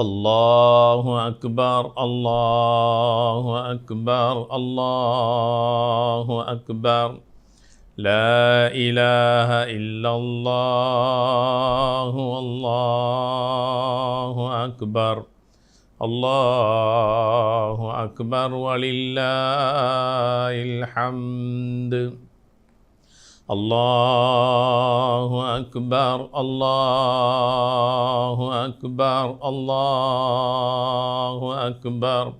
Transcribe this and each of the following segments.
الله أكبر الله أكبر الله أكبر. لا إله إلا الله والله أكبر. الله أكبر ولله الحمد. الله أكبر الله أكبر الله أكبر.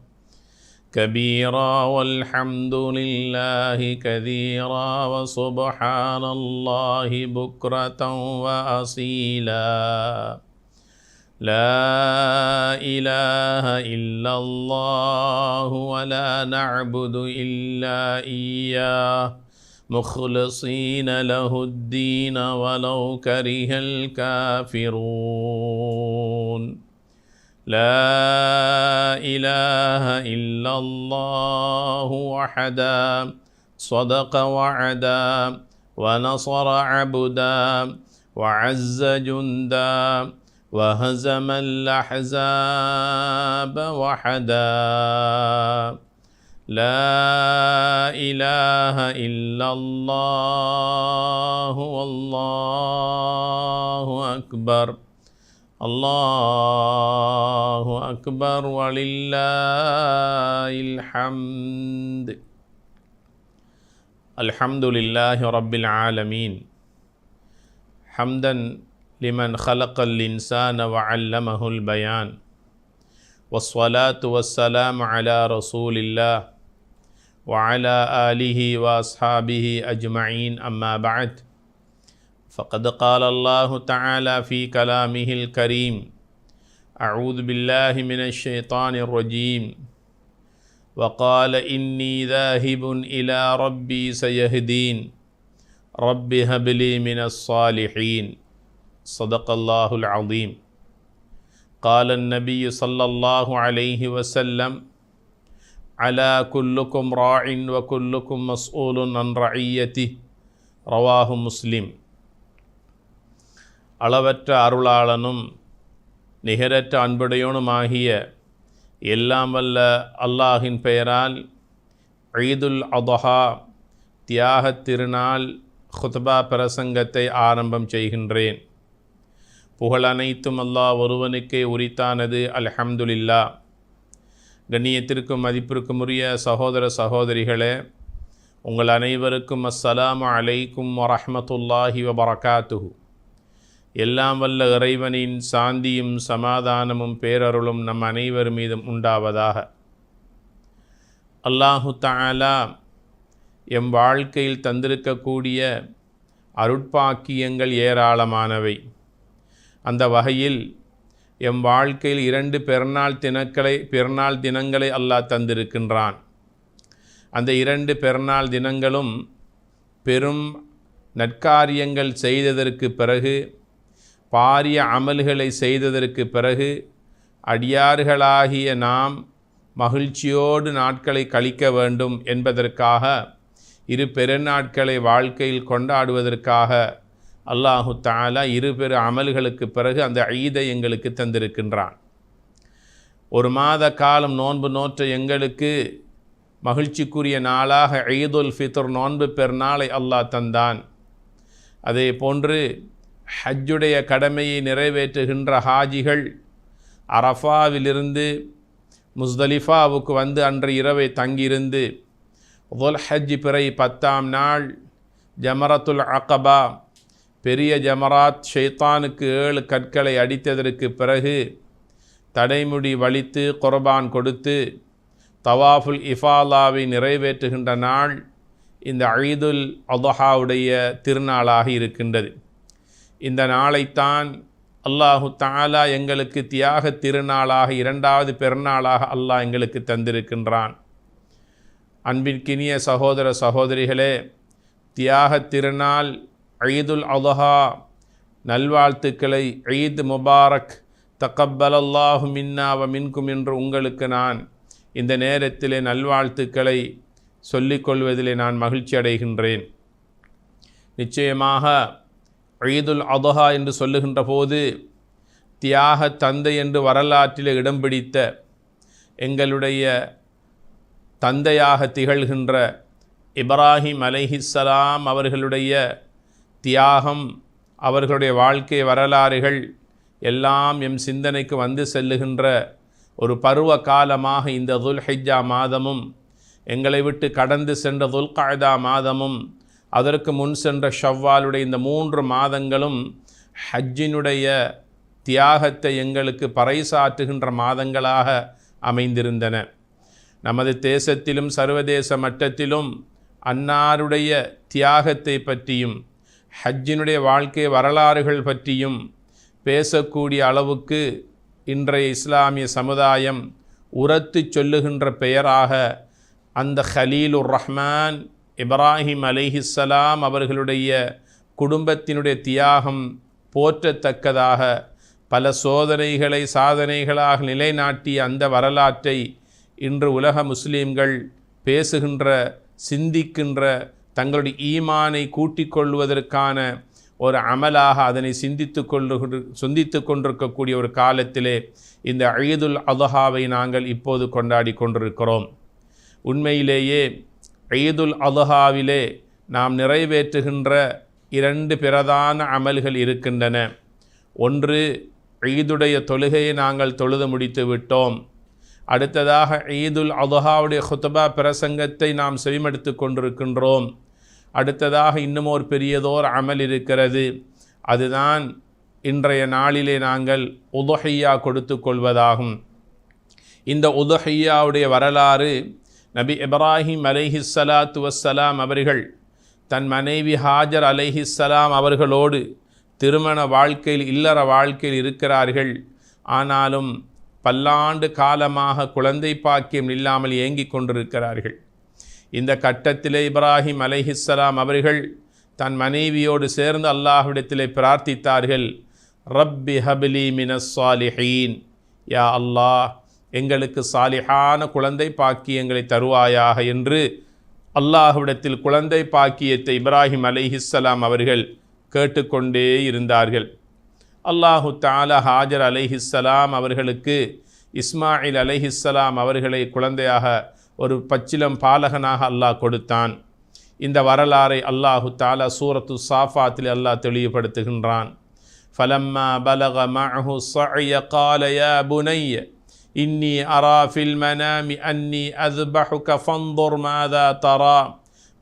كبيرا والحمد لله كثيرا وسبحان الله بكرة وأصيلا. لا إله إلا الله ولا نعبد إلا إياه. مخلصين له الدين ولو كره الكافرون. لا إله إلا الله وحدا صدق وعدا ونصر عبدا وعز جندا وهزم الأحزاب وحدا. لا إله إلا الله والله أكبر. الله أكبر ولله الحمد. الحمد لله رب العالمين. حمدا لمن خلق الإنسان وعلمه البيان. والصلاة والسلام على رسول الله وعلى آله وأصحابه أجمعين. أما بعد فقد قال الله تعالى في كلامه الكريم أعوذ بالله من الشيطان الرجيم. وقال إني ذاهب إلى ربي سيهدين. رب هب لي من الصالحين. صدق الله العظيم قال النبي صلى الله عليه وسلم على كلكم راع وكلكم مسؤول عن رعيته رواه مسلم அளவற்ற அருளாளனும் நிகரற்ற அன்புடையோனுமாகிய எல்லாம் வல்ல அல்லாஹின் பெயரால் ஈதுல் அதஹா தியாகத் திருநாள் ஹுத்பா பிரசங்கத்தை ஆரம்பம் செய்கின்றேன் புகழ் அனைத்தும் அல்லாஹ் ஒருவனுக்கே உரித்தானது. அல்ஹம்துலில்லா. கண்ணியத்திற்கும் மதிப்பிற்கும் உரிய சகோதர சகோதரிகளே உங்கள் அனைவருக்கும் அஸ்ஸலாம் அலைக்கும் வரஹமத்துல்லாஹி வபரகாத்துஹு. எல்லாம் வல்ல இறைவனின் சாந்தியும் சமாதானமும் பேரருளும் நம் அனைவர் மீதும் உண்டாவதாக. அல்லாஹு தாலா எம் வாழ்க்கையில் தந்திருக்கக்கூடிய அருட்பாக்கியங்கள் ஏராளமானவை. அந்த வகையில் எம் வாழ்க்கையில் இரண்டு பிறநாள் தினக்களை பிறநாள் தினங்களை அல்லாஹ் தந்திருக்கின்றான். அந்த இரண்டு பிறநாள் தினங்களும் பெரும் நற்காரியங்கள் செய்ததற்கு பிறகு பாரிய அமல்களை செய்ததற்கு பிறகு அடியார்களாகிய நாம் மகிழ்ச்சியோடு நாட்களை கழிக்க வேண்டும் என்பதற்காக இரு பெருநாட்களை வாழ்க்கையில் கொண்டாடுவதற்காக அல்லாஹு தாலா இரு பெரு அமல்களுக்கு பிறகு அந்த ஈதை எங்களுக்கு தந்திருக்கின்றான். ஒரு மாத காலம் நோன்பு நோற்ற எங்களுக்கு மகிழ்ச்சிக்குரிய நாளாக ஈதுல் ஃபித்ர் நோன்பு பெருநாளை அல்லாஹ் தந்தான். அதே போன்று ஹஜ்ஜுடைய கடமையை நிறைவேற்றுகின்ற ஹாஜிகள் அரஃபாவிலிருந்து முஸ்தலிஃபாவுக்கு வந்து அன்று இரவை தங்கியிருந்து ஹஜ் பிறை பத்தாம் நாள் ஜமரத்துல் அகபா பெரிய ஜமராத் ஷைத்தானுக்கு ஏழு கற்களை அடித்ததற்கு பிறகு தடைமுடி வலித்து குர்பான் கொடுத்து தவாஃபுல் இஃபாலாவை நிறைவேற்றுகின்ற நாள் இந்த அழிதுல் அதஹாவுடைய திருநாளாக இருக்கின்றது. இந்த நாளைத்தான் அல்லாஹு தாலா எங்களுக்கு தியாக திருநாளாக இரண்டாவது பெருநாளாக அல்லாஹ் எங்களுக்கு தந்திருக்கின்றான். அன்பிற்கினிய சகோதர சகோதரிகளே தியாக திருநாள் ஈதுல் அலஹா நல்வாழ்த்துக்களை ஈத் முபாரக் தக்கப்பல் அல்லாஹு மின்னாவ மின்கும் என்று உங்களுக்கு நான் இந்த நேரத்திலே நல்வாழ்த்துக்களை சொல்லிக்கொள்வதிலே நான் மகிழ்ச்சி அடைகின்றேன். நிச்சயமாக ஈதுல் அதஹா என்று சொல்லுகின்ற போது தியாக தந்தை என்று வரலாற்றில் இடம் பிடித்த எங்களுடைய தந்தையாக திகழ்கின்ற இப்ராஹிம் அலைஹிஸ்ஸலாம் அவர்களுடைய தியாகம் அவர்களுடைய வாழ்க்கை வரலாறுகள் எல்லாம் எம் சிந்தனைக்கு வந்து செல்லுகின்ற ஒரு பருவ காலமாக இந்த துல்ஹிஜா மாதமும் எங்களை விட்டு கடந்து சென்ற துல்காய்தா மாதமும் அதற்கு முன் சென்ற ஷவ்வாலுடைய இந்த மூன்று மாதங்களும் ஹஜ்ஜினுடைய தியாகத்தை எங்களுக்கு பறைசாற்றுகின்ற மாதங்களாக அமைந்திருந்தன. நமது தேசத்திலும் சர்வதேச மட்டத்திலும் அன்னாருடைய தியாகத்தை பற்றியும் ஹஜ்ஜினுடைய வாழ்க்கை வரலாறுகள் பற்றியும் பேசக்கூடிய அளவுக்கு இன்றைய இஸ்லாமிய சமுதாயம் உரத்து சொல்லுகின்ற பெயராக அந்த ஹலீலுர் ரஹ்மான் இப்ராஹிம் அலிஹிஸ்ஸலாம் அவர்களுடைய குடும்பத்தினுடைய தியாகம் போற்றத்தக்கதாக பல சோதனைகளை சாதனைகளாக நிலைநாட்டிய அந்த வரலாற்றை இன்று உலக முஸ்லீம்கள் பேசுகின்ற சிந்திக்கின்ற தங்களுடைய ஈமானை கூட்டிக் கொள்வதற்கான ஒரு அமலாக அதனை சிந்தித்து கொண்டு சிந்தித்து கொண்டிருக்கக்கூடிய ஒரு காலத்திலே இந்த ஈதுல் அதுஹாவை நாங்கள் இப்போது கொண்டாடி கொண்டிருக்கிறோம். உண்மையிலேயே அயதுல் அதுஹாவிலே நாம் நிறைவேற்றுகின்ற இரண்டு பிரதான அமல்கள் இருக்கின்றன. ஒன்று ஈதுடைய தொழுகையை நாங்கள் தொழுது முடித்து விட்டோம். அடுத்ததாக ஈதுல் அதுஹாவுடைய ஹுத்தபா பிரசங்கத்தை நாம் செவிமடுத்து கொண்டிருக்கின்றோம். அடுத்ததாக இன்னும் ஒரு பெரியதோர் அமல் இருக்கிறது. அதுதான் இன்றைய நாளிலே நாங்கள் உதொஹையா கொடுத்து கொள்வதாகும். இந்த உதொஹையாவுடைய வரலாறு நபி இப்ராஹிம் அலைஹி சலாத்து வசலாம் அவர்கள் தன் மனைவி ஹாஜர் அலைஹிஸ்ஸலாம் அவர்களோடு திருமண வாழ்க்கையில் இல்லற வாழ்க்கையில் இருக்கிறார்கள். ஆனாலும் பல்லாண்டு காலமாக குழந்தை பாக்கியம் இல்லாமல் ஏங்கிக் கொண்டிருக்கிறார்கள். இந்த கட்டத்திலே இப்ராஹிம் அலைஹிஸ்ஸலாம் அவர்கள் தன் மனைவியோடு சேர்ந்து அல்லாஹ்விடத்திலே பிரார்த்தித்தார்கள். ரப்பி ஹபிலி மினஸ்வாலிஹீன் யா அல்லாஹ் எங்களுக்கு சாலிஹான குழந்தை பாக்கியங்களை தருவாயாக என்று அல்லாஹ்விடத்தில் குழந்தை பாக்கியத்தை இப்ராஹிம் அலைஹிஸ்ஸலாம் அவர்கள் கேட்டுக்கொண்டே இருந்தார்கள். அல்லாஹு தாலா ஹாஜர் அலைஹிஸ்ஸலாம் அவர்களுக்கு இஸ்மாயில் அலைஹிஸ்ஸலாம் அவர்களை குழந்தையாக ஒரு பச்சிலம் பாலகனாக அல்லாஹ் கொடுத்தான் இந்த வரலாறை அல்லாஹு தாலா சூரத்து சாஃபாத்தில் அல்லாஹ் தெளிவுபடுத்துகின்றான் ஃபலம்மா பலக மஅஹு ஸஅய قال يا بني إني أرى في المنام أني أذبحك فانظر ماذا ترى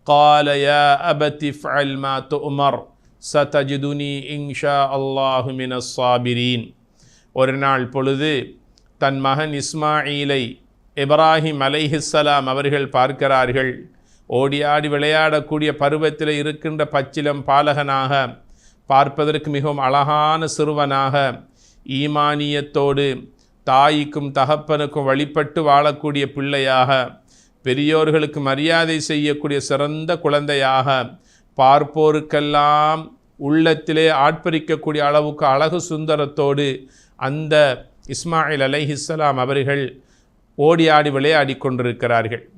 قال يا أبت افعل ما تؤمر சதஜிதுனி இன்ஷா அல்லாஹு மினஸ் சாபிரீன் ஒரு நாள் பொழுது தன் மகன் இஸ்மாயிலை இப்ராஹிம் அலைஹிஸ்ஸலாம் அவர்கள் பார்க்கிறார்கள் ஓடியாடி விளையாடக்கூடிய பருவத்தில் இருக்கின்ற பச்சிலம் பாலகனாக பார்ப்பதற்கு மிகவும் அழகான சிறுவனாக ஈமானியத்தோடு தாய்க்கும் தகப்பனுக்கும் வழிபட்டு வாழக்கூடிய பிள்ளையாக பெரியோர்களுக்கு மரியாதை செய்யக்கூடிய சிறந்த குழந்தையாக பார்ப்போருக்கெல்லாம் உள்ளத்திலே ஆட்பரிக்கக்கூடிய அளவுக்கு அழகு சுந்தரத்தோடு அந்த இஸ்மாயில் அலைஹிஸ்ஸலாம் அவர்கள் ஓடியாடி விளையாடி கொண்டிருக்கிறார்கள்.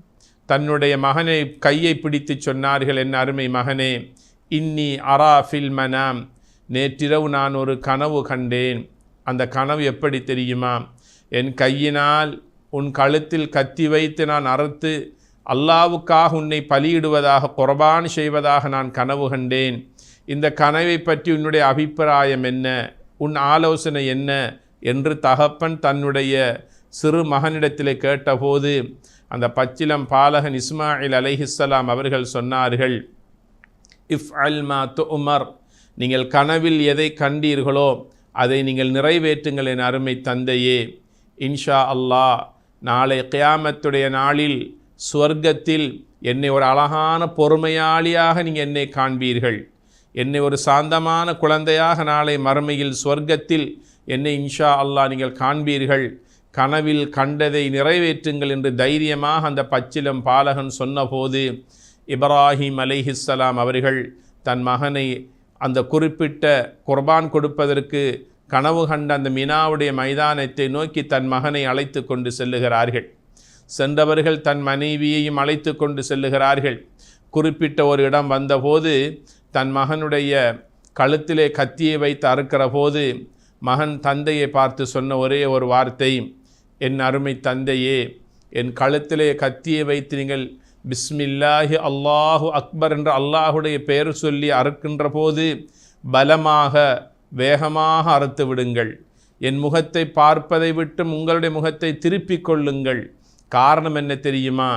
தன்னுடைய மகனை கையை பிடித்து சொன்னார்கள் என் அருமை மகனே இன்னி அரா ஃபில் மனாம். நேற்றிரவு நான் ஒரு கனவு கண்டேன். அந்த கனவு எப்படி தெரியுமா? என் கையினால் உன் கழுத்தில் கத்தி வைத்து நான் அறுத்து அல்லாவுக்காக உன்னை பலியிடுவதாக குர்பான் செய்வதாக நான் கனவு கண்டேன். இந்த கனவை பற்றி உன்னுடைய அபிப்பிராயம் என்ன? உன் ஆலோசனை என்ன? என்று தகப்பன் தன்னுடைய சிறு மகனிடத்திலே கேட்டபோது அந்த பச்சிலம் பாலகன் இஸ்மாயில் அலைஹிஸ்ஸலாம் அவர்கள் சொன்னார்கள் இஃப் அல் மா உமர் நீங்கள் கனவில் எதை கண்டீர்களோ அதை நீங்கள் நிறைவேற்றுங்கள் என் அருமை தந்தையே. இன்ஷா அல்லாஹ் நாளை கியாமத்துடைய நாளில் சுவர்க்கத்தில் என்னை ஒரு அழகான பொறுமையாளியாக நீங்கள் என்னை காண்பீர்கள். என்னை ஒரு சாந்தமான குழந்தையாக நாளை மறுமையில் சொர்க்கத்தில் என்னை இன்ஷா அல்லாஹ் நீங்கள் காண்பீர்கள். கனவில் கண்டதை நிறைவேற்றுங்கள் என்று தைரியமாக அந்த பச்சிலம் பாலகன் சொன்னபோது இப்ராஹிம் அலைஹிஸ்ஸலாம் அவர்கள் தன் மகனை அந்த குறிப்பிட்ட குர்பான் கொடுப்பதற்கு கனவு கண்ட அந்த மினாவுடைய மைதானத்தை நோக்கி தன் மகனை அழைத்து கொண்டு செல்லுகிறார்கள். சென்றவர்கள் தன் மனைவியையும் அழைத்து கொண்டு செல்லுகிறார்கள். குறிப்பிட்ட ஒரு இடம் வந்தபோது தன் மகனுடைய கழுத்திலே கத்தியை வைத்து அறுக்கிற போது மகன் தந்தையை பார்த்து சொன்ன ஒரே ஒரு வார்த்தை என் அருமை தந்தையே என் கழுத்திலே கத்தியை வைத்து நீங்கள் பிஸ்மில்லாஹி அல்லாஹு அக்பர் என்ற அல்லாஹுடைய பெயர் சொல்லி அறுக்கின்ற போது பலமாக வேகமாக அறுத்து விடுங்கள். என் முகத்தை பார்ப்பதை விட்டும் உங்களுடைய முகத்தை திருப்பிக் கொள்ளுங்கள். காரணம் என்ன தெரியுமா?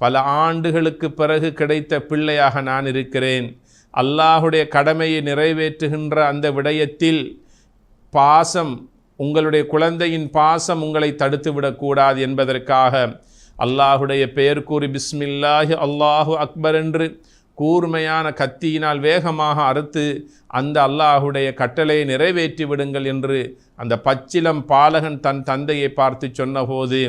பல ஆண்டுகளுக்கு பிறகு கிடைத்த பிள்ளையாக நான் இருக்கிறேன். அல்லாஹுடைய கடமையை நிறைவேற்றுகின்ற அந்த விடயத்தில் பாசம் உங்களுடைய குழந்தையின் பாசம் உங்களை தடுத்து விடக்கூடாது என்பதற்காக அல்லாஹுடைய பெயர் கூறி பிஸ்மில்லாஹி அல்லாஹு அக்பர் என்று கூர்மையான கத்தியினால் வேகமாக அறுத்து அந்த அல்லாஹுடைய கட்டளையை நிறைவேற்றி விடுங்கள் என்று அந்த பச்சிலம் பாலகன் தன் தந்தையை பார்த்து சொன்னபோது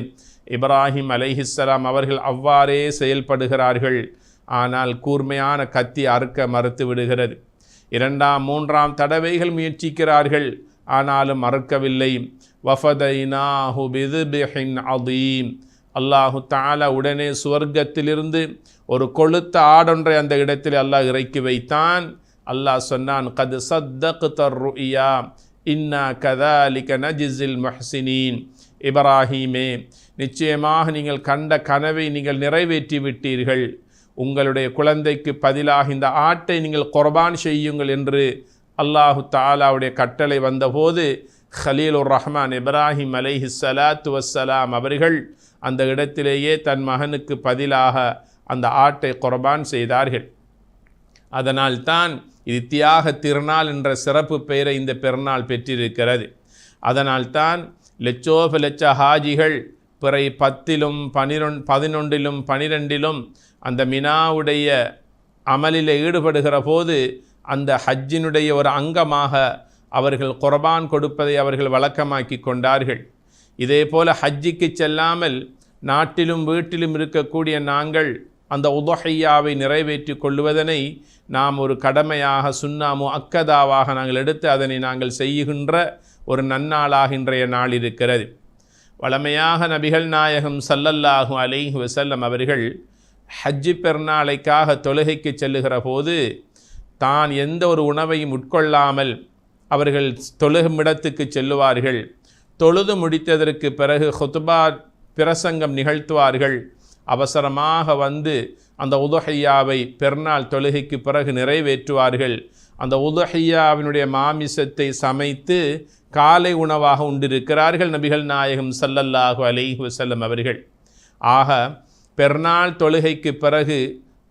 இப்ராஹிம் அலைஹிஸ்ஸலாம் அவர்கள் அவ்வாறே செயல்படுகிறார்கள். ஆனால் கூர்மையான கத்தி அறுக்க மறுத்து விடுகிறது. இரண்டாம் மூன்றாம் தடவைகள் முயற்சிக்கிறார்கள். ஆனாலும் மறுக்கவில்லை. வஃபதைனாஹு பிதுபிஹின் அதீம். அல்லாஹு தாலா உடனே சுவர்க்கத்திலிருந்து ஒரு கொளுத்த ஆடொன்றை அந்த இடத்தில் அல்லாஹ் இறக்கி வைத்தான். அல்லாஹ் சொன்னான் கது சத்தக் தர்ருயா இன்னா கதாலிக நஜிசில் மஹ்சினீன். இப்ராஹீமே நிச்சயமாக நீங்கள் கண்ட கனவை நீங்கள் நிறைவேற்றி விட்டீர்கள். உங்களுடைய குழந்தைக்கு பதிலாக இந்த ஆட்டை நீங்கள் குர்பான் செய்யுங்கள் என்று அல்லாஹு தாலாவுடைய கட்டளை வந்தபோது ஹலீலுர் ரஹ்மான் இப்ராஹிம் அலைஹி சலாத்து வசலாம் அவர்கள் அந்த இடத்திலேயே தன் மகனுக்கு பதிலாக அந்த ஆட்டை குர்பான் செய்தார்கள். அதனால்தான் இது தியாக திருநாள் என்ற சிறப்பு பெயரை இந்த பெருநாள் பெற்றிருக்கிறது. அதனால்தான் லட்சோப லட்ச ஹாஜிகள் பிறை பத்திலும் பனிரொன் பதினொன்றிலும் பனிரெண்டிலும் அந்த மினாவுடைய அமலில் ஈடுபடுகிற போது அந்த ஹஜ்ஜினுடைய ஒரு அங்கமாக அவர்கள் குர்பான் கொடுப்பதை அவர்கள் வழக்கமாக்கி கொண்டார்கள். இதே போல ஹஜ்ஜிக்கு செல்லாமல் நாட்டிலும் வீட்டிலும் இருக்கக்கூடிய நாங்கள் அந்த உதஹையாவை நிறைவேற்றி கொள்வதனை நாம் ஒரு கடமையாக சுண்ணாமு அக்கதாவாக நாங்கள் எடுத்து அதனை நாங்கள் செய்கின்ற ஒரு நன்னாளாகின்றைய நாள் இருக்கிறது. வளமையாக நபிகள் நாயகம் சல்லல்லாஹு அலைஹி வசல்லம் அவர்கள் ஹஜ்ஜி பெருநாளைக்காக தொழுகைக்கு செல்லுகிற போது தான் எந்த ஒரு உணவையும் உட்கொள்ளாமல் அவர்கள் தொழுகும் இடத்துக்கு செல்லுவார்கள். தொழுது முடித்ததற்கு பிறகு ஹொத்துபா பிரசங்கம் நிகழ்த்துவார்கள். அவசரமாக வந்து அந்த உதுஹையாவை பெருநாள் தொழுகைக்கு பிறகு நிறைவேற்றுவார்கள். அந்த உதுஹையாவினுடைய மாமிசத்தை சமைத்து காலை உணவாக உண்டிருக்கிறார்கள் நபிகள் நாயகம் சல்லல்லாஹு அலைஹி வசல்லம் அவர்கள். ஆக பெருநாள் தொழுகைக்கு பிறகு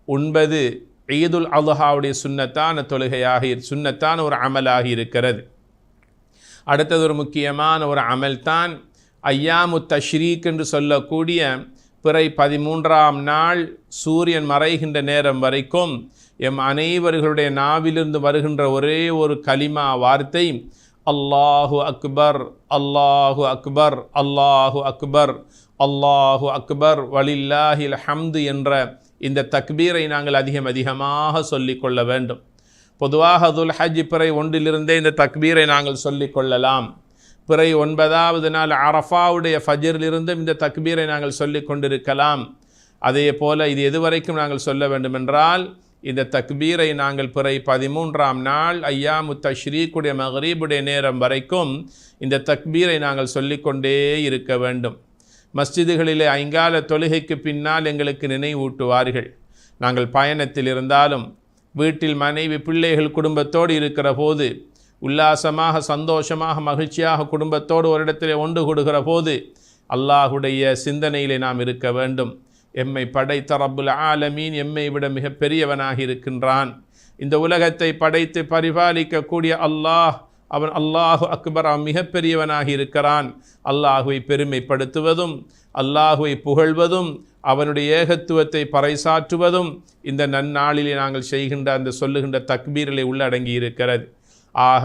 உண்பது ஈதுல் அல்ஹாவுடைய சுன்னத்தான தொழுகையாக சுன்னத்தான ஒரு அமலாக இருக்கிறது. அடுத்தது ஒரு முக்கியமான ஒரு அமல்தான் ஐயாமு தஷ்ரீக் என்று சொல்லக்கூடிய பிறை பதிமூன்றாம் நாள் சூரியன் மறைகின்ற நேரம் வரைக்கும் எம் அனைவர்களுடைய நாவிலிருந்து வருகின்ற ஒரே ஒரு கலிமா வார்த்தை அல்லாஹு அக்பர் அல்லாஹு அக்பர் அல்லாஹு அக்பர் அல்லாஹு அக்பர் வலில்லாஹில் ஹம்து என்ற இந்த தக்பீரை நாங்கள் அதிகம் அதிகமாக சொல்லிக்கொள்ள வேண்டும். பொதுவாக அதுல் ஹஜ் பிறை ஒன்றிலிருந்தே இந்த தக்பீரை நாங்கள் சொல்லிக்கொள்ளலாம் பிறை ஒன்பதாவது நாள் அரஃபாவுடைய ஃபஜரிலிருந்தும் இந்த தக்பீரை நாங்கள் சொல்லி கொண்டிருக்கலாம். அதே போல இது எதுவரைக்கும் நாங்கள் சொல்ல வேண்டுமென்றால் இந்த தக்பீரை நாங்கள் பிறை பதிமூன்றாம் நாள் ஐயா தஷ்ரீக்குடைய மகரீபுடைய நேரம் வரைக்கும் இந்த தக்பீரை நாங்கள் சொல்லிக்கொண்டே இருக்க வேண்டும். மஸ்ஜிதுகளிலே ஐங்கால தொழுகைக்கு பின்னால் எங்களுக்கு நினைவூட்டுவார்கள். நாங்கள் பயணத்தில் இருந்தாலும் வீட்டில் மனைவி பிள்ளைகள் குடும்பத்தோடு இருக்கிற போது உல்லாசமாக சந்தோஷமாக மகிழ்ச்சியாக குடும்பத்தோடு ஒரு இடத்திலே ஒன்று கொடுக்கிற போது அல்லாஹுடைய சிந்தனையிலே நாம் இருக்க வேண்டும். எம்மை படைத்த ரப்புல் ஆலமீன் எம்மை விட மிக பெரியவனாக இருக்கின்றான். இந்த உலகத்தை படைத்து பரிபாலிக்கக்கூடிய அல்லாஹ் அவன் அல்லாஹு அக்பர் மிகப்பெரியவனாக இருக்கிறான். அல்லாஹுவை பெருமைப்படுத்துவதும் அல்லாஹுவை புகழ்வதும் அவனுடைய ஏகத்துவத்தை பறைசாற்றுவதும் இந்த நன்னாளிலே நாங்கள் செய்கின்ற அந்த சொல்லுகின்ற தக்பீர்களை உள்ளடங்கி இருக்கிறது ஆக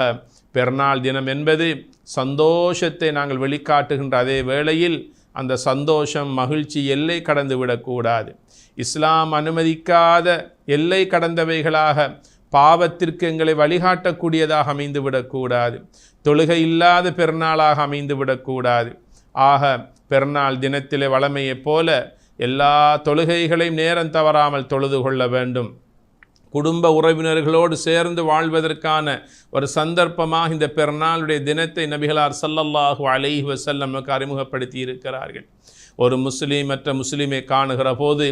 பெருநாள் தினம் என்பது சந்தோஷத்தை நாங்கள் வெளிக்காட்டுகின்ற அதே வேளையில் அந்த சந்தோஷம் மகிழ்ச்சி எல்லை கடந்து விடக்கூடாது இஸ்லாம் அனுமதிக்காத எல்லை கடந்தவைகளாக பாவத்திற்கு எங்களை வழிகாட்டக்கூடியதாக அமைந்துவிடக்கூடாது. தொழுகை இல்லாத பெருநாளாக அமைந்துவிடக்கூடாது. ஆக பெருநாள் தினத்திலே வளமையைப் போல எல்லா தொழுகைகளையும் நேரம் தவறாமல் தொழுது கொள்ள வேண்டும். குடும்ப உறவினர்களோடு சேர்ந்து வாழ்வதற்கான ஒரு சந்தர்ப்பமாக இந்த பெருநாளுடைய தினத்தை நபிகளார் சல்லல்லாஹு அலைஹி வஸல்லம் நமக்கு அறிமுகப்படுத்தி இருக்கிறார்கள் ஒரு முஸ்லீம் மற்ற முஸ்லீமை காணுகிற போது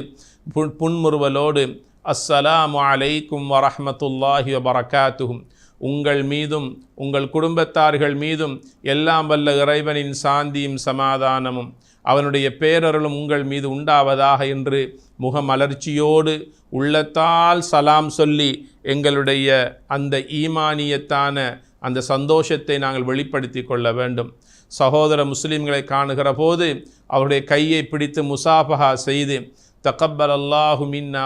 புன் புன்முறுவலோடு அஸ்ஸலாம் அலைக்கும் வரஹமத்துல்லாஹி வபரகாத்துஹும் உங்கள் மீதும் உங்கள் குடும்பத்தார்கள் மீதும் எல்லாம் வல்ல இறைவனின் சாந்தியும் சமாதானமும் அவனுடைய பேரருளும் உங்கள் மீது உண்டாவதாக என்று முகமலர்ச்சியோடு உள்ளத்தால் சலாம் சொல்லி எங்களுடைய அந்த ஈமானியத்தான அந்த சந்தோஷத்தை நாங்கள் வெளிப்படுத்தி கொள்ள வேண்டும். சகோதர முஸ்லீம்களை காணுகிற போது அவருடைய கையை பிடித்து முசாஃபஹா செய்து தகப்பல் அல்லாஹு மின்னா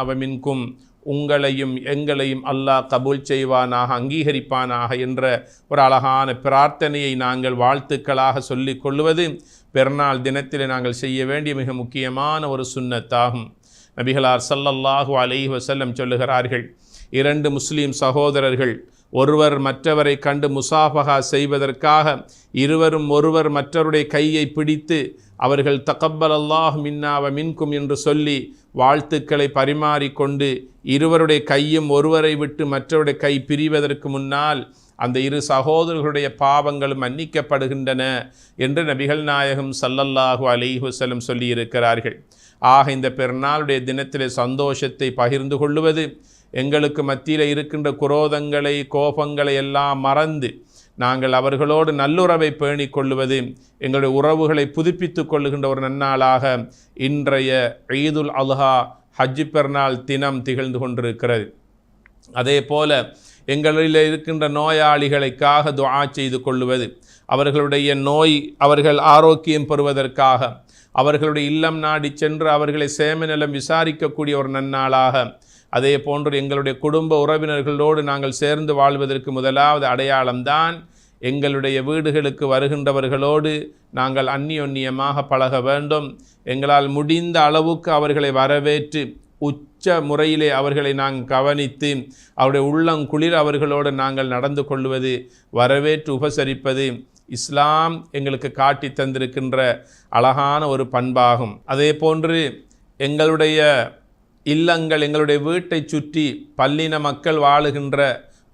உங்களையும் எங்களையும் அல்லாஹ் கபூல் செய்வானாக அங்கீகரிப்பானாக என்ற ஒரு அழகான பிரார்த்தனையை நாங்கள் வாழ்த்துக்களாக சொல்லிக் கொள்வது பெருநாள் தினத்தில் நாங்கள் செய்ய வேண்டிய மிக முக்கியமான ஒரு சுன்னத்தாகும் நபிகளார் சல்லல்லாஹு அலைஹி வசல்லம் சொல்லுகிறார்கள் இரண்டு முஸ்லீம் சகோதரர்கள் ஒருவர் மற்றவரை கண்டு முசாஃபகா செய்வதற்காக இருவரும் ஒருவர் மற்றவருடைய கையை பிடித்து அவர்கள் தகப்பல் அல்லாஹ் மின்னாவ மின்கும் என்று சொல்லி வாழ்த்துக்களை பரிமாறிக்கொண்டு இருவருடைய கையும் ஒருவரை விட்டு மற்றவருடைய கை பிரிவதற்கு முன்னால் அந்த இரு சகோதரர்களுடைய பாவங்களும் மன்னிக்கப்படுகின்றன என்று நபிகள் நாயகம் சல்லல்லாஹு அலிஹுசலம் சொல்லியிருக்கிறார்கள். ஆக இந்த பெருநாளுடைய தினத்திலே சந்தோஷத்தை பகிர்ந்து கொள்ளுவது எங்களுக்கு மத்தியில் இருக்கின்ற குரோதங்களை கோபங்களை எல்லாம் மறந்து நாங்கள் அவர்களோடு நல்லுறவை பேணிக் கொள்ளுவது எங்களுடைய உறவுகளை புதுப்பித்து கொள்ளுகின்ற ஒரு நன்னாளாக இன்றைய ஈதுல் அல்ஹா ஹஜ்ஜி பெருநாள் தினம் திகழ்ந்து கொண்டிருக்கிறது. அதே போல எங்களில் இருக்கின்ற நோயாளிகளுக்காக துவா செய்து கொள்ளுவது அவர்களுடைய நோய் அவர்கள் ஆரோக்கியம் பெறுவதற்காக அவர்களுடைய இல்லம் நாடி சென்று அவர்களை சேமநலம் விசாரிக்கக்கூடிய ஒரு நன்னாளாக அதே போன்று எங்களுடைய குடும்ப உறவினர்களோடு நாங்கள் சேர்ந்து வாழ்வதற்கு முதலாவது அடையாளம்தான் எங்களுடைய வீடுகளுக்கு வருகின்றவர்களோடு நாங்கள் அந்நியொன்னியமாக பழக வேண்டும். எங்களால் முடிந்த அளவுக்கு அவர்களை வரவேற்று உச்ச முறையிலே அவர்களை நாங்கள் கவனித்து அவருடைய உள்ளங்குளிர் அவர்களோடு நாங்கள் நடந்து கொள்வது வரவேற்று உபசரிப்பது இஸ்லாம் எங்களுக்கு காட்டி தந்திருக்கின்ற அழகான ஒரு பண்பாகும். அதே போன்று எங்களுடைய இல்லங்கள் எங்களுடைய வீட்டை சுற்றி பல்லின மக்கள் வாழுகின்ற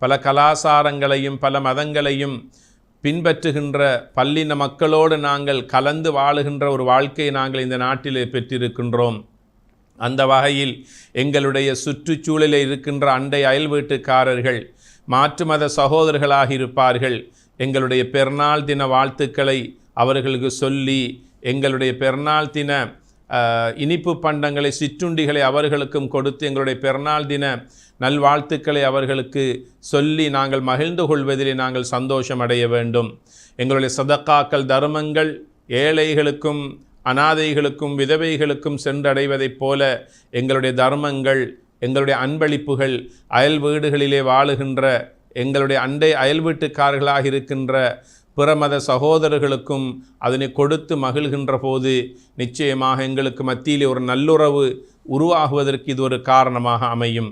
பல கலாசாரங்களையும் பல மதங்களையும் பின்பற்றுகின்ற பல்லின மக்களோடு நாங்கள் கலந்து வாழுகின்ற ஒரு வாழ்க்கையை நாங்கள் இந்த நாட்டிலே பெற்றிருக்கின்றோம். அந்த வகையில் எங்களுடைய சுற்றுச்சூழலில் இருக்கின்ற அண்டை அயல் வீட்டுக்காரர்கள் மாற்று மத சகோதரர்களாக இருப்பார்கள். எங்களுடைய பெருநாள் தின வாழ்த்துக்களை அவர்களுக்கு சொல்லி எங்களுடைய பெருநாள் தின இனிப்பு பண்டங்களை சிற்றுண்டிகளை அவர்களுக்கும் கொடுத்து எங்களுடைய பிறநாள் தின நல்வாழ்த்துக்களை அவர்களுக்கு சொல்லி நாங்கள் மகிழ்ந்து கொள்வதிலே நாங்கள் சந்தோஷம் அடைய வேண்டும். எங்களுடைய சதக்காக்கள் தர்மங்கள் ஏழைகளுக்கும் அனாதைகளுக்கும் விதவைகளுக்கும் சென்றடைவதைப் போல எங்களுடைய தர்மங்கள் எங்களுடைய அன்பளிப்புகள் அயல் வீடுகளிலே வாழுகின்ற எங்களுடைய அண்டை அயல் வீட்டுக்காரர்களாக இருக்கின்ற பிற மத சகோதரர்களுக்கும் அதனை கொடுத்து மகிழ்கின்ற போது நிச்சயமாக எங்களுக்கு மத்தியிலே ஒரு நல்லுறவு உருவாகுவதற்கு இது ஒரு காரணமாக அமையும்.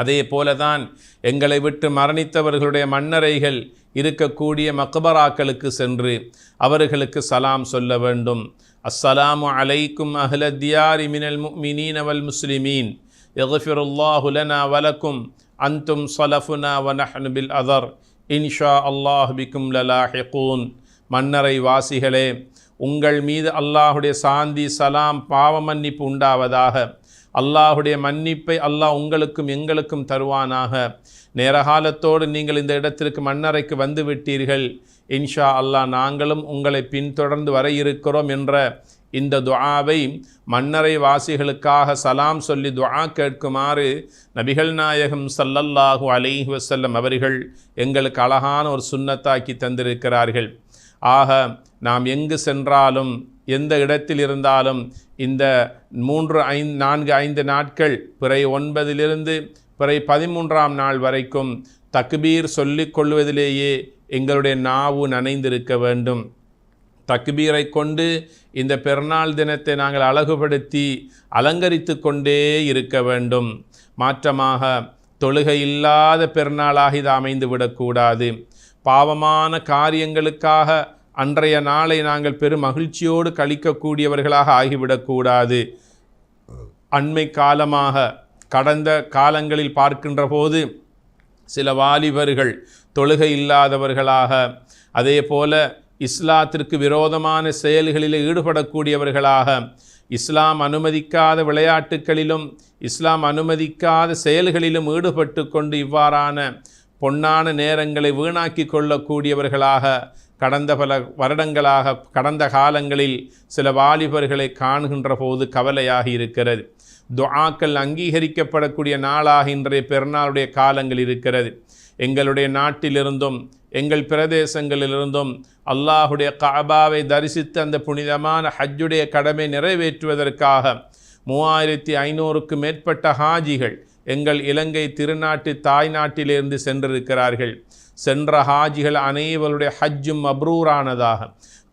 அதே போல தான் எங்களை விட்டு மரணித்தவர்களுடைய மண்ணறைகள் இருக்கக்கூடிய மக்பராக்களுக்கு சென்று அவர்களுக்கு சலாம் சொல்ல வேண்டும். அஸ்ஸலாமு அலைக்கும் அஹ்ல தியாரி மினல் முஃமினீன அவல் முஸ்லிமீன். எஃபிருல்லாஹுலனா வலக்கும் அந்தும் சலஃபுனா வ பில் அதர். இன்ஷா அல்லாஹ் பிக்கும் லலாஹிகூன். மன்னரை வாசிகளே உங்கள் மீது அல்லாஹுடைய சாந்தி சலாம் பாவ மன்னிப்பு உண்டாவதாக. அல்லாஹுடைய மன்னிப்பை அல்லாஹ் உங்களுக்கும் எங்களுக்கும் தருவானாக. நேரகாலத்தோடு நீங்கள் இந்த இடத்திற்கு மன்னரைக்கு வந்து விட்டீர்கள் இன்ஷா அல்லாஹ் நாங்களும் உங்களை பின்தொடர்ந்து வர இருக்கிறோம் என்ற இந்த துஆவை மன்னரை வாசிகளுக்காக சலாம் சொல்லி துஆ கேட்குமாறு நபிகள் நாயகம் சல்லல்லாஹு அலைஹி வசல்லம் அவர்கள் எங்களுக்கு அழகான ஒரு சுண்ணத்தாக்கி தந்திருக்கிறார்கள். ஆக நாம் எங்கு சென்றாலும் எந்த இடத்தில் இருந்தாலும் இந்த மூன்று ஐந்து நான்கு ஐந்து நாட்கள் பிறை ஒன்பதிலிருந்து பிறை பதிமூன்றாம் நாள் வரைக்கும் தக்பீர் சொல்லிக் கொள்வதிலேயே எங்களுடைய நாவு நனைந்திருக்க வேண்டும். தக்பீரை கொண்டு இந்த பெருநாள் தினத்தை நாங்கள் அழகுபடுத்தி அலங்கரித்து கொண்டே இருக்க வேண்டும். மாற்றமாக தொழுகை இல்லாத பெருநாளாக இது அமைந்து விடக்கூடாது. பாவமான காரியங்களுக்காக அன்றைய நாளை நாங்கள் பெரும் மகிழ்ச்சியோடு கழிக்கக்கூடியவர்களாக ஆகிவிடக்கூடாது. அண்மை காலமாக கடந்த காலங்களில் பார்க்கின்ற போது சில வாலிபர்கள் தொழுகை இல்லாதவர்களாக அதே போல இஸ்லாத்திற்கு விரோதமான செயல்களில் ஈடுபடக்கூடியவர்களாக இஸ்லாம் அனுமதிக்காத விளையாட்டுகளிலும் இஸ்லாம் அனுமதிக்காத செயல்களிலும் ஈடுபட்டு கொண்டு இவ்வாறான பொன்னான நேரங்களை வீணாக்கி கொள்ளக்கூடியவர்களாக கடந்த பல வருடங்களாக கடந்த காலங்களில் சில வாலிபர்களை காணுகின்ற போது கவலையாக இருக்கிறது. துஆக்கள் அங்கீகரிக்கப்படக்கூடிய நாளாக இன்றைய பெருநாளுடைய காலங்கள் இருக்கிறது. எங்களுடைய நாட்டிலிருந்தும் எங்கள் பிரதேசங்களிலிருந்தும் அல்லாஹுடைய காபாவை தரிசித்து அந்த புனிதமான ஹஜ்ஜுடைய கடமை நிறைவேற்றுவதற்காக மூவாயிரத்தி ஐநூறுக்கு மேற்பட்ட ஹாஜிகள் எங்கள் இலங்கை திருநாட்டு தாய் நாட்டிலிருந்து சென்றிருக்கிறார்கள். சென்ற ஹாஜிகள் அனைவருடைய ஹஜ்ஜும் மப்ரூரானதாக.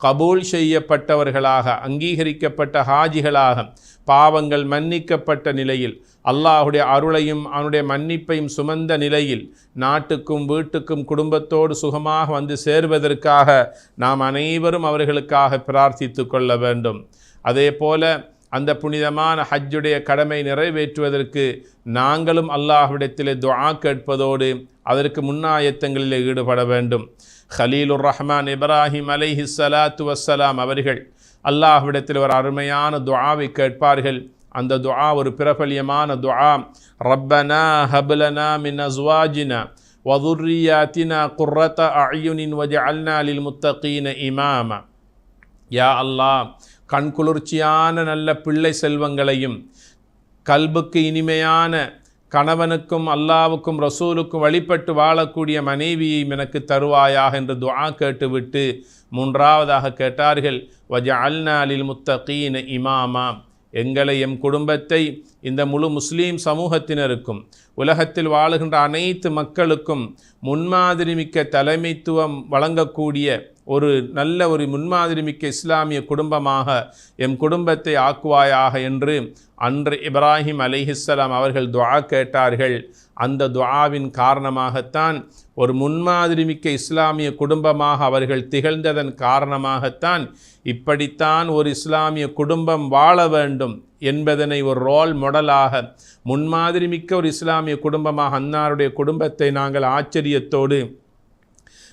கபூல் செய்யப்பட்டவர்களாக அங்கீகரிக்கப்பட்ட ஹாஜிகளாக பாவங்கள் மன்னிக்கப்பட்ட நிலையில் அல்லாஹுடைய அருளையும் அவனுடைய மன்னிப்பையும் சுமந்த நிலையில் நாட்டுக்கும் வீட்டுக்கும் குடும்பத்தோடு சுகமாக வந்து சேர்வதற்காக நாம் அனைவரும் அவர்களுக்காக பிரார்த்தித்து கொள்ள வேண்டும். அதே போல அந்த புனிதமான ஹஜ்ஜுடைய கடமை நிறைவேற்றுவதற்கு நாங்களும் அல்லாஹ்விடத்திலே துவா கேட்பதோடு அதற்கு முன்னாயத்தங்களில் ஈடுபட வேண்டும். ஹலீலுர் ரஹ்மான் இப்ராஹிம் அலைஹி சலாத்து வசலாம் அவர்கள் அல்லாஹ்விடத்தில் ஒரு அருமையான துஆவை கேட்பார்கள் அந்த துஆ ஒரு பிரபல்யமான துஆ ரப்பனா ஹபலனா மின் அஸ்வாஜினா வதுர்ரியாத்தினா குர்ரத அயுனின் வஜ லில் முத்தகீன இமாமா யா அல்லாஹ் கண்குளிர்ச்சியான நல்ல பிள்ளை செல்வங்களையும் கல்புக்கு இனிமையான கணவனுக்கும் அல்லாவுக்கும் ரசூலுக்கும் வழிபட்டு வாழக்கூடிய மனைவியையும் எனக்கு தருவாயாக என்று துவா கேட்டுவிட்டு மூன்றாவதாக கேட்டார்கள் வஜ அல்நாளில் முத்தகீன இமாமா. எங்களை எம் குடும்பத்தை இந்த முழு முஸ்லீம் சமூகத்தினருக்கும் உலகத்தில் வாழுகின்ற அனைத்து மக்களுக்கும் முன்மாதிரி மிக்க தலைமைத்துவம் வழங்கக்கூடிய ஒரு நல்ல ஒரு முன்மாதிரி மிக்க இஸ்லாமிய குடும்பமாக எம் குடும்பத்தை ஆக்குவாயாக என்று அன்று இப்ராஹிம் அலிஹிஸ்லாம் அவர்கள் துவா கேட்டார்கள். அந்த துவாவின் காரணமாகத்தான் ஒரு முன்மாதிரி மிக்க இஸ்லாமிய குடும்பமாக அவர்கள் திகழ்ந்ததன் காரணமாகத்தான் இப்படித்தான் ஒரு இஸ்லாமிய குடும்பம் வாழ வேண்டும் என்பதனை ஒரு ரோல் மாடலாக முன்மாதிரி மிக்க ஒரு இஸ்லாமிய குடும்பமாக அன்னாருடைய குடும்பத்தை நாங்கள் ஆச்சரியத்தோடு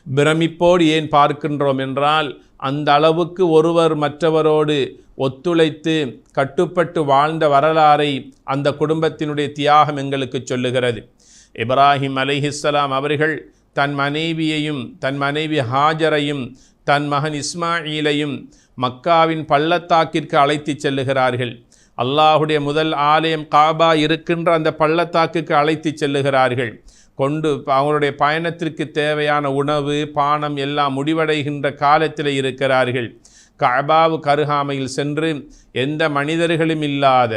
பிரமிப்போடு ஏன் பார்க்கின்றோம் என்றால் அந்த அளவுக்கு ஒருவர் மற்றவரோடு ஒத்துழைத்து கட்டுப்பட்டு வாழ்ந்த வரலாறை அந்த குடும்பத்தினுடைய தியாகம் எங்களுக்கு சொல்லுகிறது. இப்ராஹிம் அலிஹிஸ்லாம் அவர்கள் தன் மனைவியையும் தன் மனைவி ஹாஜரையும் தன் மகன் இஸ்மாயிலையும் மக்காவின் பள்ளத்தாக்கிற்கு அழைத்து செல்லுகிறார்கள். அல்லாஹுடைய முதல் ஆலயம் காபா இருக்கின்ற அந்த பள்ளத்தாக்குக்கு அழைத்து செல்லுகிறார்கள். கொண்டு அவங்களுடைய பயணத்திற்கு தேவையான உணவு பானம் எல்லாம் முடிவடைகின்ற காலத்தில் இருக்கிறார்கள். கபாவு கருகாமையில் சென்று எந்த மனிதர்களும் இல்லாத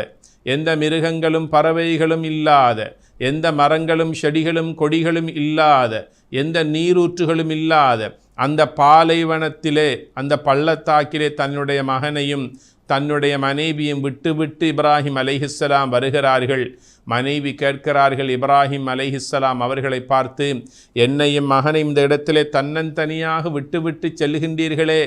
எந்த மிருகங்களும் பறவைகளும் இல்லாத எந்த மரங்களும் செடிகளும் கொடிகளும் இல்லாத எந்த நீரூற்றுகளும் இல்லாத அந்த பாலைவனத்திலே அந்த பள்ளத்தாக்கிலே தன்னுடைய மகனையும் தன்னுடைய மனைவியும் விட்டுவிட்டு இப்ராஹிம் அலைஹிஸ்லாம் வருகிறார்கள். மனைவி கேட்கிறார்கள் இப்ராஹிம் அலைஹிஸ்லாம் அவர்களை பார்த்து என்னையும் மகனை இந்த இடத்திலே தன்னந்தனியாக விட்டுவிட்டு செல்லுகின்றீர்களே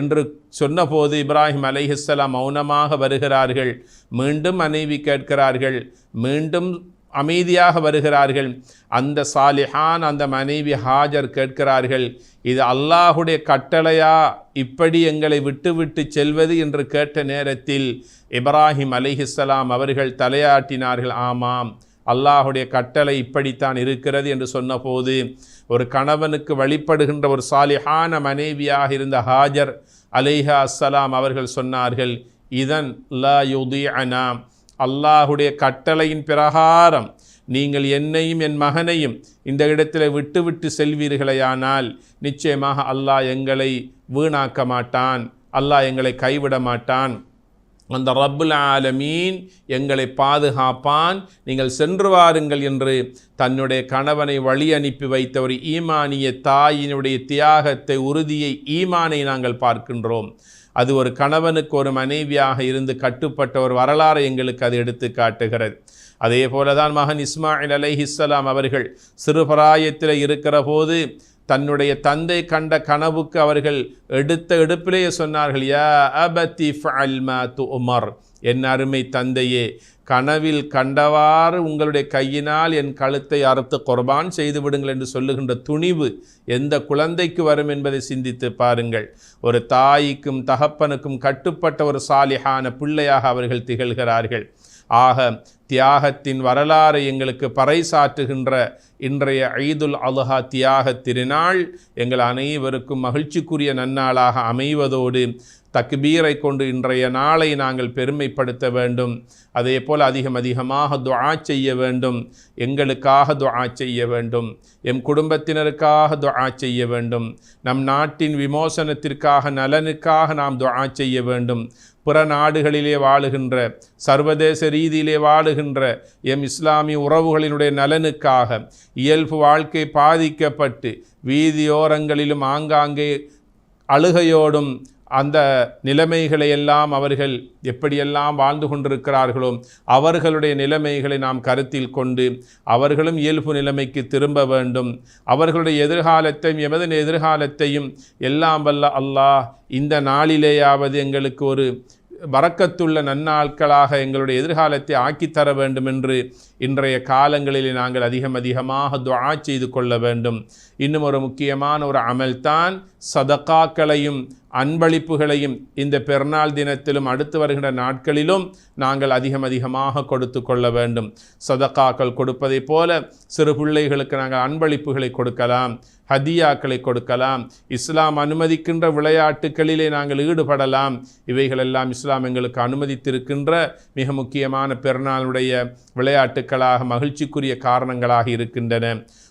என்று சொன்னபோது இப்ராஹிம் அலைஹிஸ்லாம் மௌனமாக வருகிறார்கள். மீண்டும் மனைவி கேட்கிறார்கள் மீண்டும் அமைதியாக வருகிறார்கள். அந்த சாலிஹான் அந்த மனைவி ஹாஜர் கேட்கிறார்கள் இது அல்லாஹுடைய கட்டளையா? இப்படி எங்களை விட்டுவிட்டு செல்வது என்று கேட்ட நேரத்தில் இப்ராஹிம் அலிஹிஸ்லாம் அவர்கள் தலையாட்டினார்கள். ஆமாம் அல்லாஹுடைய கட்டளை இப்படித்தான் இருக்கிறது என்று சொன்னபோது ஒரு கணவனுக்கு வழிபடுகின்ற ஒரு சாலிஹான மனைவியாக இருந்த ஹாஜர் அலிஹா அஸ்ஸலாம் அவர்கள் சொன்னார்கள் இதன் ல யுதி அனாம் அல்லாஹுடைய கட்டளையின் பிரகாரம் நீங்கள் என்னையும் என் மகனையும் இந்த இடத்தில் விட்டுவிட்டு செல்வீர்களேயானால் நிச்சயமாக அல்லாஹ் எங்களை வீணாக்க மாட்டான் அல்லாஹ் எங்களை கைவிட மாட்டான். அந்த ரப்புல் ஆலமீன் எங்களை பாதுகாப்பான். நீங்கள் சென்று வாருங்கள் என்று தன்னுடைய கணவனை வழி அனுப்பி வைத்த ஒரு ஈமானிய தாயினுடைய தியாகத்தை உறுதியை ஈமானை நாங்கள் பார்க்கின்றோம். அது ஒரு கணவனுக்கு ஒரு மனைவியாக இருந்து கட்டுப்பட்ட ஒரு வரலாறு எங்களுக்கு அது எடுத்து காட்டுகிறது. அதே போல தான் மகன் இஸ்மாயில் அலைஹிஸ்ஸலாம் அவர்கள் சிறுபராயத்தில் இருக்கிற போது தன்னுடைய தந்தை கண்ட கனவுக்கு அவர்கள் எடுத்த எடுப்பிலேயே சொன்னார்கள் யா அபதி து உமர். என் அருமை தந்தையே கனவில் கண்டவாறு உங்களுடைய கையினால் என் கழுத்தை அறுத்து குர்பான் செய்து விடுங்கள் என்று சொல்லுகின்ற துணிவு எந்த குழந்தைக்கு வரும் என்பதை சிந்தித்து பாருங்கள். ஒரு தாய்க்கும் தகப்பனுக்கும் கட்டுப்பட்ட ஒரு சாலிஹான பிள்ளையாக அவர்கள் திகழ்கிறார்கள். ஆக தியாகத்தின் வரலாறை எங்களுக்கு பறைசாற்றுகின்ற இன்றைய ஐதுல் அலுஹா தியாக திருநாள் எங்கள் அனைவருக்கும் மகிழ்ச்சிக்குரிய நன்னாளாக அமைவதோடு தக்பீரை கொண்டு இன்றைய நாளை நாங்கள் பெருமைப்படுத்த வேண்டும். அதே போல் அதிகம் அதிகமாக துவா செய்ய வேண்டும். எங்களுக்காக துவா செய்ய வேண்டும். எம் குடும்பத்தினருக்காக துவா செய்ய வேண்டும். நம் நாட்டின் விமோசனத்திற்காக நலனுக்காக நாம் துவா செய்ய வேண்டும். பிற நாடுகளிலே வாழுகின்ற சர்வதேச ரீதியிலே வாழுகின்ற எம் இஸ்லாமிய உறவுகளினுடைய நலனுக்காக இயல்பு வாழ்க்கை பாதிக்கப்பட்டு வீதியோரங்களிலும் ஆங்காங்கே அழுகையோடும் அந்த நிலைமைகளை எல்லாம் அவர்கள் எப்படியெல்லாம் வாழ்ந்து கொண்டிருக்கிறார்களோ அவர்களுடைய நிலைமைகளை நாம் கருத்தில் கொண்டு அவர்களும் இயல்பு நிலைமைக்கு திரும்ப வேண்டும். அவர்களுடைய எதிர்காலத்தையும் எமது எதிர்காலத்தையும் எல்லாம் வல்ல அல்லாஹ் இந்த நாளிலேயாவது எங்களுக்கு ஒரு வரக்கத்துள்ள நன்னாட்களாக எங்களுடைய எதிர்காலத்தை ஆக்கித்தர வேண்டும் என்று இன்றைய காலங்களில் நாங்கள் அதிகம் அதிகமாக துவா செய்து கொள்ள வேண்டும். இன்னும் ஒரு முக்கியமான ஒரு அமல்தான் சதக்காக்களையும் அன்பளிப்புகளையும் இந்த பெருநாள் தினத்திலும் அடுத்து வருகின்ற நாட்களிலும் நாங்கள் அதிகம் அதிகமாக கொடுத்து கொள்ள வேண்டும். சதக்காக்கள் கொடுப்பதைப் போல சிறு பிள்ளைகளுக்கு நாங்கள் அன்பளிப்புகளை கொடுக்கலாம். ஹதியாக்களை கொடுக்கலாம். இஸ்லாம் அனுமதிக்கின்ற விளையாட்டுகளிலே நாங்கள் ஈடுபடலாம். இவைகளெல்லாம் இஸ்லாம் எங்களுக்கு அனுமதித்திருக்கின்ற மிக முக்கியமான பெருநாளுடைய விளையாட்டுக்களாக மகிழ்ச்சிக்குரிய காரணங்களாக இருக்கின்றன.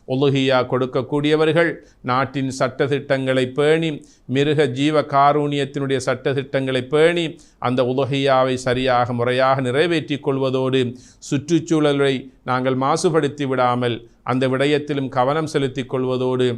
ஒலுகியா கொடுக்கக்கூடியவர்கள் நாட்டின் சட்டத்திட்டங்களை பேணி மிருக ஜீவ காரூணியத்தினுடைய சட்டத்திட்டங்களை பேணி அந்த உலகியாவை சரியாக முறையாக நிறைவேற்றிக் கொள்வதோடு சுற்றுச்சூழலை நாங்கள் மாசுபடுத்தி விடாமல் அந்த விடயத்திலும் கவனம் செலுத்திக் கொள்வதோடு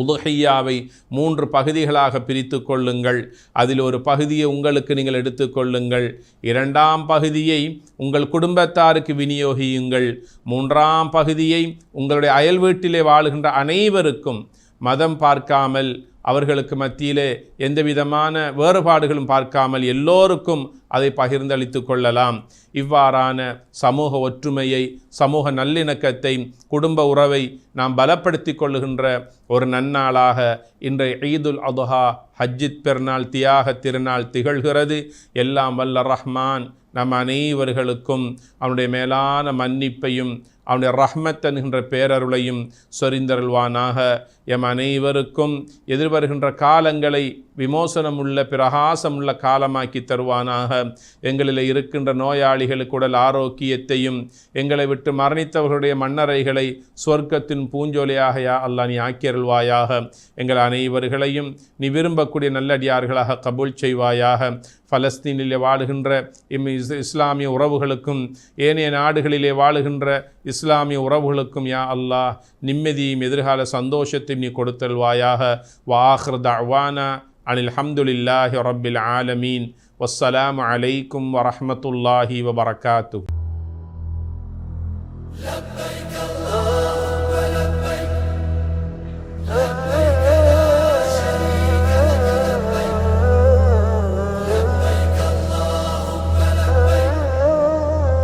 உதுஹையாவை மூன்று பகுதிகளாக பிரித்து கொள்ளுங்கள். அதில் ஒரு பகுதியை உங்களுக்கு நீங்கள் எடுத்துக்கொள்ளுங்கள் இரண்டாம் பகுதியை உங்கள் குடும்பத்தாருக்கு விநியோகியுங்கள். மூன்றாம் பகுதியை உங்களுடைய அயல் வீட்டிலே வாழுகின்ற அனைவருக்கும் மதம் பார்க்காமல் அவர்களுக்கு மத்தியிலே எந்த விதமான வேறுபாடுகளும் பார்க்காமல் எல்லோருக்கும் அதை பகிர்ந்தளித்து கொள்ளலாம். இவ்வாறான சமூக ஒற்றுமையை சமூக நல்லிணக்கத்தை குடும்ப உறவை நாம் பலப்படுத்தி கொள்ளுகின்ற ஒரு நன்னாளாக இன்றைய ஈதுல் அதுஹா ஹஜ்ஜித் பெருநாள் தியாக திருநாள் திகழ்கிறது. எல்லாம் வல்ல ரஹ்மான் நம் அனைவர்களுக்கும் அவனுடைய மேலான மன்னிப்பையும் அவனுடைய ரஹ்மத் என்கின்ற பேரருளையும் சொரிந்தருள்வானாக. எம் அனைவருக்கும் எதிர்வருகின்ற காலங்களை விமோசனமுள்ள பிரகாசமுள்ள காலமாக்கி தருவானாக. எங்களில் இருக்கின்ற நோயாளிகளுக்கு உடல் ஆரோக்கியத்தையும் எங்களை விட்டு மரணித்தவர்களுடைய மன்னரைகளை சொர்க்கத்தின் பூஞ்சோலையாக யா அல்லா நீ ஆக்கியருள்வாயாக. எங்கள் அனைவர்களையும் நீ விரும்பக்கூடிய நல்லடியார்களாக கபூல் செய்வாயாக. பலஸ்தீனிலே வாழுகின்ற இம் இஸ்லாமிய உறவுகளுக்கும் ஏனைய நாடுகளிலே வாழுகின்ற இஸ்லாமிய உறவுகளுக்கும் யா அல்லாஹ் நிம்மதியும் எதிர்கால சந்தோஷத்தையும் நீ கொடுத்தல்வாயாக வாஹ்ரத் அவானா அனில் ஹம்துலில்லாஹி ரபில் ஆலமீன் வஸ்ஸலாம் அலைக்கும் வரமத்துல்லாஹி வபரகாத்து